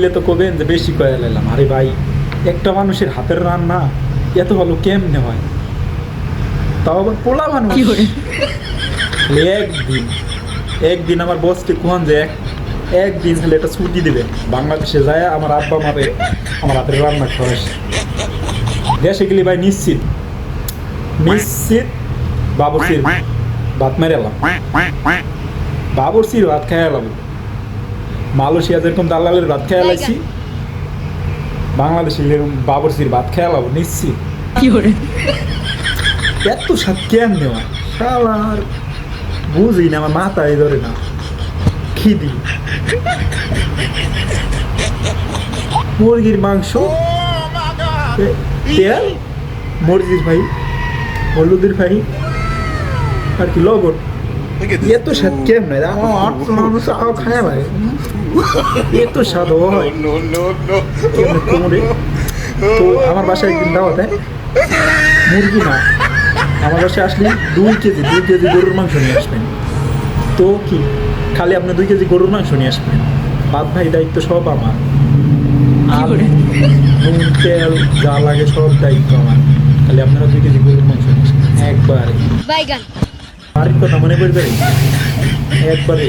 হইলে তো কবেন যে বেশি কয়ে লাইলাম আরে ভাই একটা মানুষের হাতের রান্না এত ভালো কেমনে হয়? তাও আবার পোলা মানুষ। একদিন একদিন আমার বসকে কোন যে একদিন খালি একটা ছুটি দেবে বাংলাদেশে যায় আমার আব্বা মারে আমার হাতের রান্না খাওয়াস। দেশে গেলে ভাই নিশ্চিত নিশ্চিত বাবুসির ভাত মেরে এলাম। বাবুরসির ভাত খাই এলাম। মালয়েশিয়া যেরকম দালালের ভাত খাই এলাইছি বাংলাদেশে এরকম বাবুরসির ভাত খাই এলাম নিশ্চিত এত স্বাদ কেন নেওয়া শালার বুঝি না আমার মাথা মাথায় ধরে না। খিদি মুরগির মাংস তেল মুরগির ভাই হলুদের ভাই আর কি লবণ। এত স্বাদ কেম নাই আমার মানুষ আও খায় ভাই এত স্বাদ হয়. কোমরে তো আমার বাসায় একদিন দাওয়াত হ্যাঁ মুরগি না। আমার বাসায় আসলে দুই কেজি দুই কেজি গরুর মাংস নিয়ে আসবেন। তো কি? খালি আপনি দুই কেজি গরুর মাংস নিয়ে আসবেন। বাদ ভাই দায়িত্ব সব আমার। আলু, নুন তেল যা লাগে সব দায়িত্ব আমার। খালি আপনারা দুই কেজি গরুর মাংস নিয়ে আসবেন। একবারে। আরেক কথা মনে করে একবারে।